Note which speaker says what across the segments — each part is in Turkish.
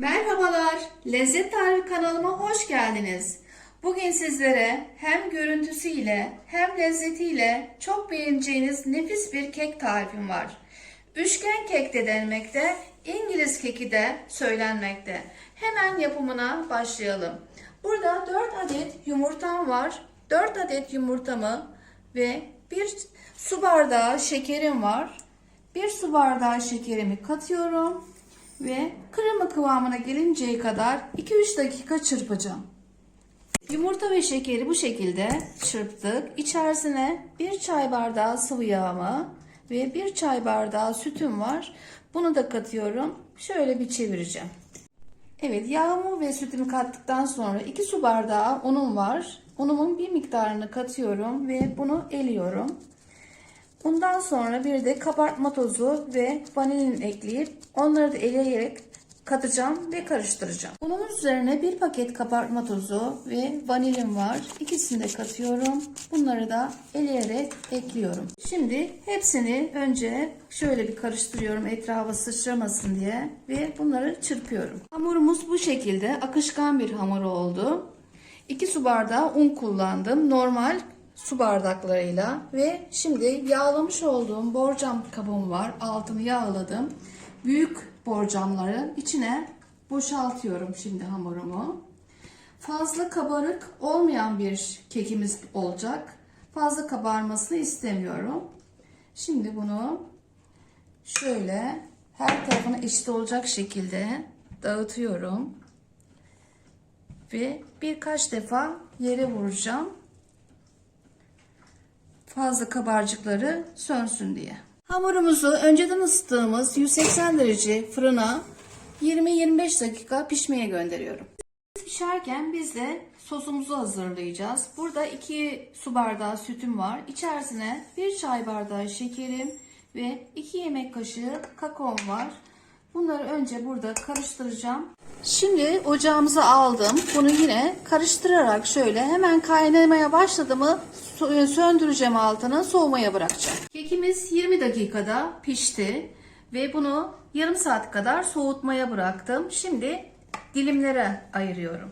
Speaker 1: Merhabalar, Lezzet Tarifi kanalıma hoş geldiniz. Bugün sizlere hem görüntüsüyle hem lezzetiyle çok beğeneceğiniz nefis bir kek tarifim var. Üçgen kek de denmekte, İngiliz keki de söylenmekte. Hemen yapımına başlayalım. Burada 4 adet yumurtam var. 4 adet yumurtamı ve bir su bardağı şekerim var. Bir su bardağı şekerimi katıyorum ve krema kıvamına gelinceye kadar 2-3 dakika çırpacağım. Yumurta ve şekeri bu şekilde çırptık. İçerisine 1 çay bardağı sıvı yağımı ve 1 çay bardağı sütüm var. Bunu da katıyorum. Şöyle bir çevireceğim. Evet yağımı ve sütümü kattıktan sonra 2 su bardağı unum var. Unumun bir miktarını katıyorum ve bunu eliyorum. Bundan sonra bir de kabartma tozu ve vanilin ekleyip onları da eleyerek katacağım ve karıştıracağım. Bunun üzerine bir paket kabartma tozu ve vanilin var. İkisini de katıyorum. Bunları da eleyerek ekliyorum. Şimdi hepsini önce şöyle bir karıştırıyorum etrafa sıçramasın diye ve bunları çırpıyorum. Hamurumuz bu şekilde akışkan bir hamur oldu. 2 su bardağı un kullandım. Normal su bardaklarıyla ve şimdi yağlamış olduğum borcam kabım var. Altını yağladım. Büyük borcamları içine boşaltıyorum şimdi hamurumu. Fazla kabarık olmayan bir kekimiz olacak. Fazla kabarmasını istemiyorum. Şimdi bunu şöyle her tarafına eşit olacak şekilde dağıtıyorum. Ve birkaç defa yere vuracağım fazla kabarcıkları sönsün diye. Hamurumuzu önceden ısıttığımız 180 derece fırına 20-25 dakika pişmeye gönderiyorum. Pişerken biz de sosumuzu hazırlayacağız. Burada 2 su bardağı sütüm var. İçerisine 1 çay bardağı şekerim ve 2 yemek kaşığı kakaom var. Bunları önce burada karıştıracağım. Şimdi ocağımıza aldım. Bunu yine karıştırarak şöyle hemen kaynamaya başladı mı söndüreceğim altını soğumaya bırakacağım. Kekimiz 20 dakikada pişti ve bunu yarım saat kadar soğutmaya bıraktım. Şimdi dilimlere ayırıyorum.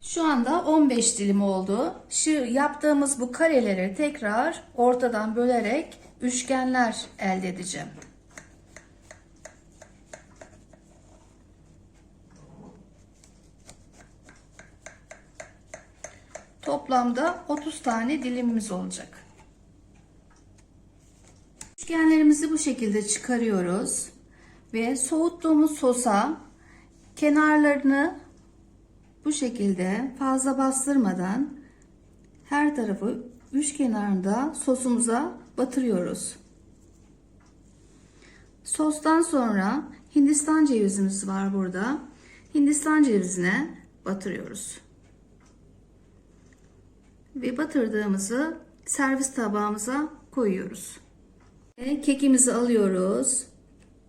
Speaker 1: Şu anda 15 dilim oldu. Şu yaptığımız bu kareleri tekrar ortadan bölerek üçgenler elde edeceğim. Toplamda 30 tane dilimimiz olacak. Üçgenlerimizi bu şekilde çıkarıyoruz ve soğuttuğumuz sosa kenarlarını bu şekilde fazla bastırmadan her tarafı üç kenarında sosumuza batırıyoruz. Sostan sonra Hindistan cevizimiz var burada. Hindistan cevizine batırıyoruz ve batırdığımızı servis tabağımıza koyuyoruz. Ve kekimizi alıyoruz.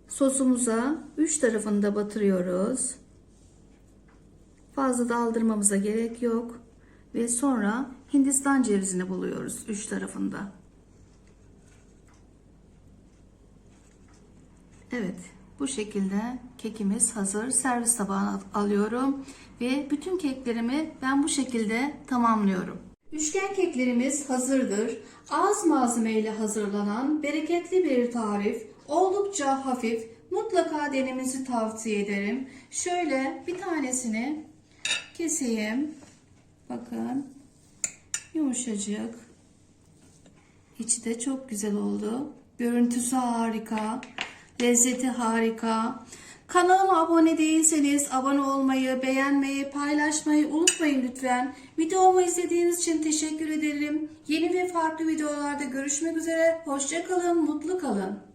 Speaker 1: Sosumuza üç tarafını da batırıyoruz. Fazla daldırmamıza gerek yok. Ve sonra Hindistan cevizini buluyoruz üç tarafında. Evet bu şekilde kekimiz hazır. Servis tabağına alıyorum. Ve bütün keklerimi ben bu şekilde tamamlıyorum. Üçgen keklerimiz hazırdır. Az malzemeyle hazırlanan bereketli bir tarif. Oldukça hafif. Mutlaka denemenizi tavsiye ederim. Şöyle bir tanesini keseyim. Bakın. Yumuşacık. İçi de çok güzel oldu. Görüntüsü harika. Lezzeti harika. Kanalıma abone değilseniz abone olmayı, beğenmeyi, paylaşmayı unutmayın lütfen. Videomu izlediğiniz için teşekkür ederim. Yeni ve farklı videolarda görüşmek üzere. Hoşçakalın, mutlu kalın.